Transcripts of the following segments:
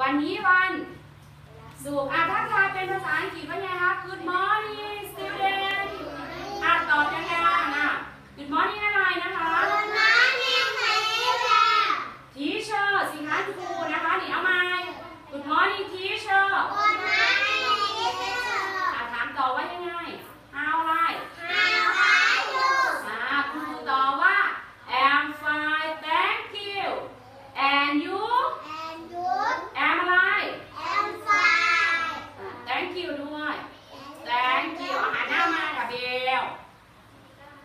วันนี้วันสุกอะทักทายเป็นภาษาอังกฤษว่าไงคะ Good morning student อะตอบยังไงอะ Good morning อะไรนะคะ teacher สิคะครูนะคะนี่เอาใหม่ Good morning teacher อะถามต่อว่ายังไง How อะไรอ่าคุณครูตอบว่า I'm fine thank you and you am อะไร อะ thank you ด้วย thank you อาหารหน้ามาค่ะเบล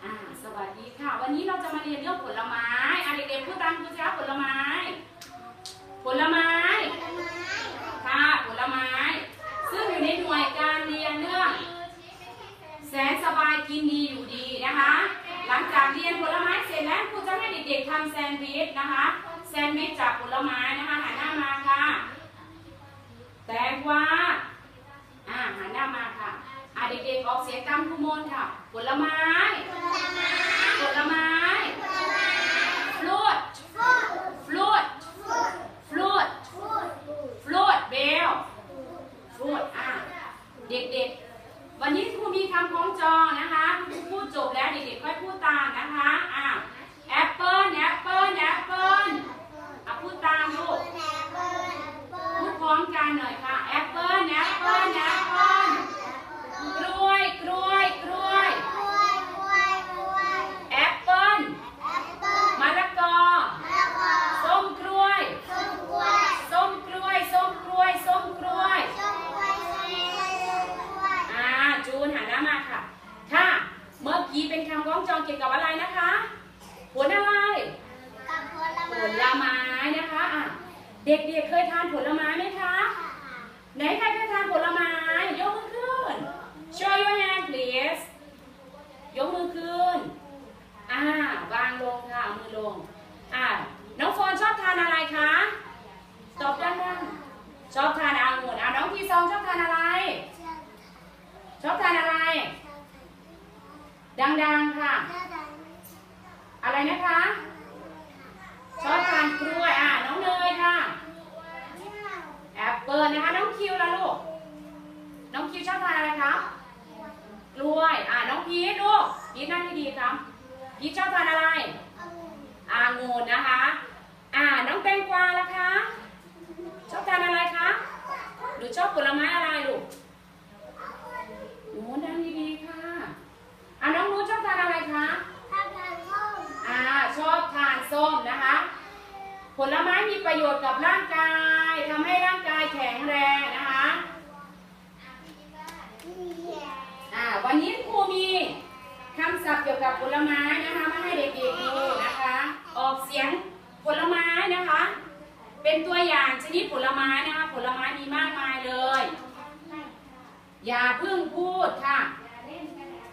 อ่าสวัสดีค่ะ วันนี้เราจะมาเรียนเรื่องผลไม้อะเด็กๆพูดตามครูสิคะผลไม้ ผลไม้ ค่ะผลไม้ ซึ่งอยู่ในหน่วยการเรียนเรื่อง แสนสบาย กินดีอยู่ดีนะคะ หลังจากเรียนผลไม้เสร็จแล้วครูจะให้เด็กๆทำแซนด์วิชนะคะ แซนด์วิชจากผลไม้นะคะหันหน้ามาค่ะ แตงกวาอ่าหันหน้ามาค่ะอ่าเด็กๆออกเสียงตามครูมนค่ะ ผลไม้ ผลไม้ฟลูดฟลูดฟลูดฟลูดเบลฟลูดอ่าเด็กๆ วันนี้ ครูมีคำคล้องจอนะคะครูพูดจบแล้วเด็กๆก็อยพูดตามนะคะอ่าแอปเปิ้ลแอปเปิ้ลแอปเปิ้ลอะพูดตามลูก พูดพร้อมกันหน่อยค่ะแอปเปิ้ลแอปเปิ้ลแอปเปิ้ลกล้วยกล้วยกล้วยแอปเปิ้ลมะละกอส้มกล้วยส้มกล้วยส้มกล้วยส้มกล้วยอ่าจูนหันหน้ามาค่ะ ค่ะ เมื่อกี้เป็นคำร้องจองเกี่ยวกับอะไรนะคะผลอะไร ผลไม้นะคะอะเด็กๆเค ยทานผลไม้ไหมคะไหนใครเคยทานผลไม้ยกมือขึ้น show your hand please ยกมือขึ้นอ่าวางลงค่ะเอามือลงอ่าน้องโฟนชอบทานอะไรคะ ตอบด้านๆชอบทานองุ่นอ่าน้องพีซองชอบทานอะไร ชอบทานอะไร ดังๆค่ะ อะไรนะคะ ชอบทานกล้วย อ่าน้องเนยค่ะ แอปเปิลนะคะ น้องคิวละลูก น้องคิวชอบทานอะไรคะกล้วย อ่าน้องพีทลูกพีทนั่งให้ดีครับ พีทชอบทานอะไรอางุ่นนะคะ อ่า น้องแตงกวาล่ะคะ ชอบทานอะไรคะหรือชอบผลไม้อะไรลูกโอ้นั่งดีๆค่ะ อ่าน้องนู้นชอบทานอะไรคะอ่า ชอบทานส้มนะคะ ผลไม้มีประโยชน์กับร่างกายทำให้ร่างกายแข็งแรงนะคะ อ่า วันนี้ครูมีคำศัพท์เกี่ยวกับผลไม้นะคะมาให้เด็กๆดูนะคะ ออกเสียงผลไม้นะคะ เป็นตัวอย่างชนิดผลไม้นะคะ ผลไม้มีมากมายเลย อย่าเพิ่งพูดค่ะ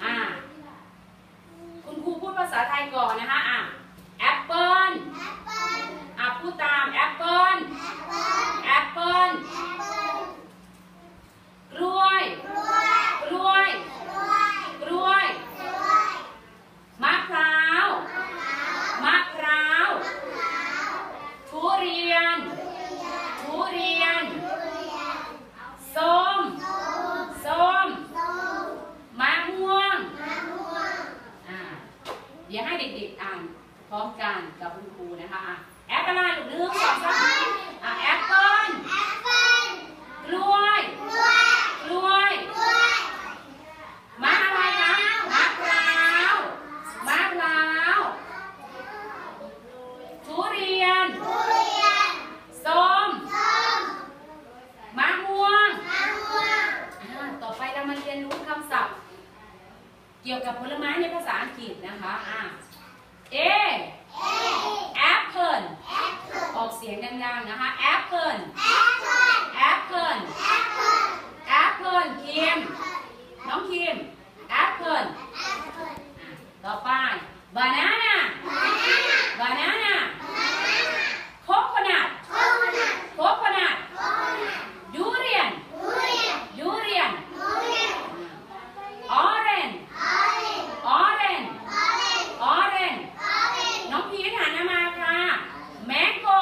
อ่า คุณครูพูดภา ษาไทยก่อนนะคะอะแอปเปิ้ลอะพูดตามแอปเปิ้ลแอปเปิ้ลกล้วย กล้วย กล้วย มะพร้าว มะพร้าว ทุเรียน ทุเรียน ส้ม ส้ม มะม่วง อ่า เดี๋ยวให้เด็กๆอ่านพ ร้อมกันกับคุณครูนะคะอะแอปอะไรลูกหนึ่งสองสามอะแอปเปิ้ลกล้วยกล้วยมะอะไรคะมะพร้าวมะพร้าวทุเรียนส้มมะม่วงอ่าต่อไปเรามาเรียนรู้คำศัพท์ เกี่ยวกับผลไม้ในภาษาอังกฤษนะคะอ่า A apple ออกเสียงดังๆนะคะ apple apple คิม น้องคิม apple ต่อไป banana banana coconut coconut durian durian orange orange orange น้องพีทหันมาค่ะ mango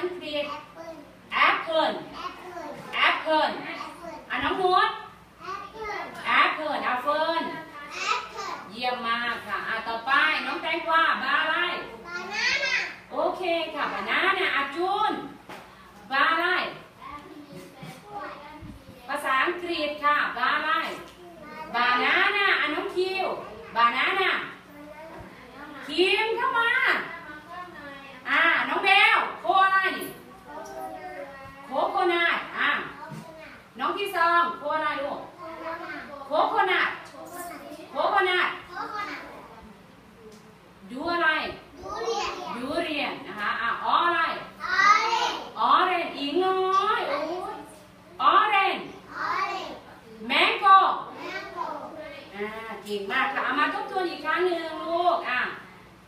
อังกฤษ apple apple อะน้องนุช apple อะเฟิร์นเยี่ยมมากค่ะอะต่อไปน้องแตงกวาบาอะไรโอเคค่ะบานาน่ะอาจูนบาอะไรภาษาอังกฤษค่ะบาอะไรบานาน่ะอะน้องคิวบานาน่ะคิมเข้ามา อ่า น้องเบลโคอะไรนี่โคโคนัทอ่าน้องที่สองโคอะไรลูกโคโคนัทโคโคนัทดูอะไรยูเรียนนะคะ อ่าอออะไร ออเรนอีกน้อยโอ้ยออเรนแมงโกอ่าเก่งมากค่ะเอามาทบทวนอีกครั้งหนึ่งลูกอะ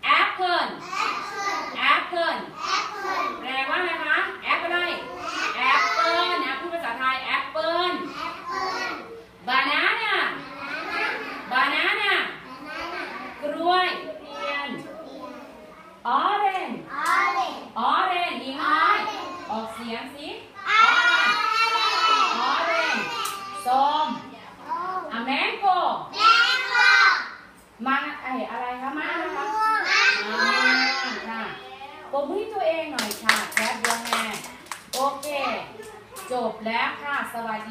แอปเปิลแอปเปิลแปลว่าอะไรคะแอปอะไรแอปเปิลนะพูดภาษาไทยแอปเปิลบานาน่าบานาน่ากล้วยเรียนออเรนออเรนอีกน้อย ออกเสียงสิออเรนส้มอะแมงโกมาไออะไรคะมาอะไรคะอ่าค่ะปร บมือให้ตัวเองหน่อยค่ะแคปยังไงโอเค จบแล้วค่ะ สวัสดี